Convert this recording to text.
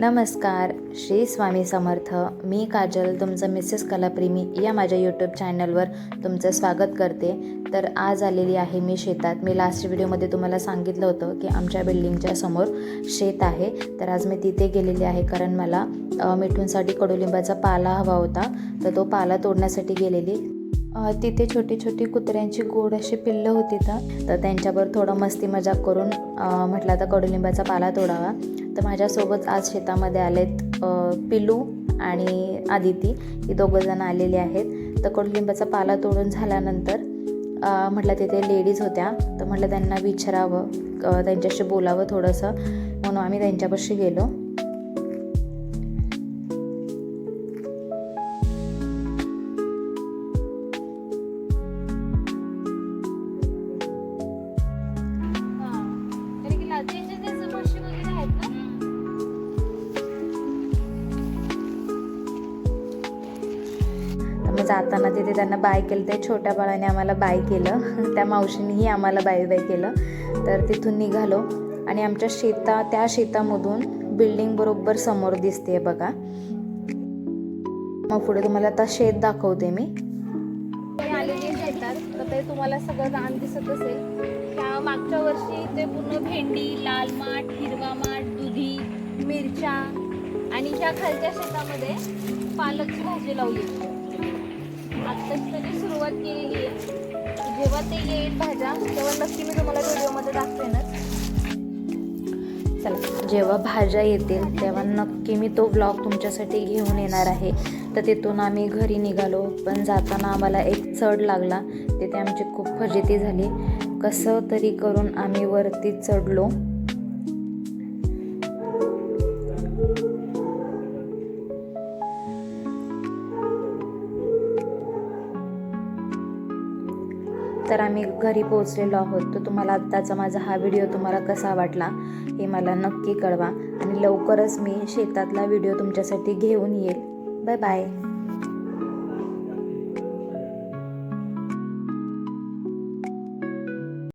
नमस्कार श्री स्वामी समर्थ. मी काजल तुमचं मिसेस कलाप्रेमी या माझ्या यूट्यूब चॅनलवर तुमचं स्वागत करते. तर आज आलेली आहे मी शेतात. मी लास्ट व्हिडिओमध्ये तुम्हाला सांगितलं होतं की आमच्या बिल्डिंगच्या समोर शेत आहे. तर आज मी तिथे गेलेली आहे कारण मला मिठूंसाठी कडुलिंबाचा पाला हवा होता. तर तो पाला तोडण्यासाठी गेलेली. तिथे छोटी छोटी कुत्र्यांची गोड अशी पिल्लं होती तर. त्यांच्यावर थोडं मस्ती मजाक करून म्हटलं तर कडुलिंबाचा पाला तोडावा. तर माझ्यासोबत आज शेतामध्ये आलेत पिलू आणि आदिती. ही दोघं जण आहेत. तर कडुलिंबाचा पाला तोडून झाल्यानंतर म्हटलं तिथे लेडीज होत्या. तर म्हटलं त्यांना विचारावं त्यांच्याशी बोलावं थोडंसं. म्हणून आम्ही त्यांच्यापाशी गेलो. आम्ही जाताना तिथे त्यांना बाय केलं. त्या छोट्या बाळाने आम्हाला बाय केलं. त्या मावशीनेही आम्हाला बाय बाय केलं. तर तिथून निघालो. आणि आमच्या शेता त्या शेतामधून बिल्डिंग बरोबर समोर दिसते बघा. मग पुढे तुम्हाला आता शेत दाखवते मी. ते शेतात तर ते तुम्हाला सगळं रान दिसत असेल. त्या मागच्या वर्षी ते पूर्ण भेंडी लाल माठ हिरवा माठ दुधी मिरच्या आणि ह्या खालच्या शेतामध्ये पालकची भाजी लावली. आत्ताच सुरुवात केलेली आहे. जेव्हा ते येईल भाज्या तेव्हा नक्की मी तुम्हाला व्हिडिओमध्ये दाखवेनच. चला जेव्हा भाज्या येतील तेव्हा नक्की मी तो ब्लॉग तुमच्यासाठी घेऊन येणार आहे. तर तिथून आम्ही घरी निघालो पण जाताना आम्हाला एक चढ लागला. तिथे आमची खूप फजिती झाली. कसं तरी करून आम्ही वरती चढलो. तर आम्ही घरी पोहोचलेलो आहोत. तर तुम्हाला आत्ताचा माझा हा व्हिडिओ तुम्हाला कसा वाटला हे मला नक्की कळवा. आणि लवकरच मी शेतातला व्हिडिओ तुमच्यासाठी घेऊन येईल. Bye bye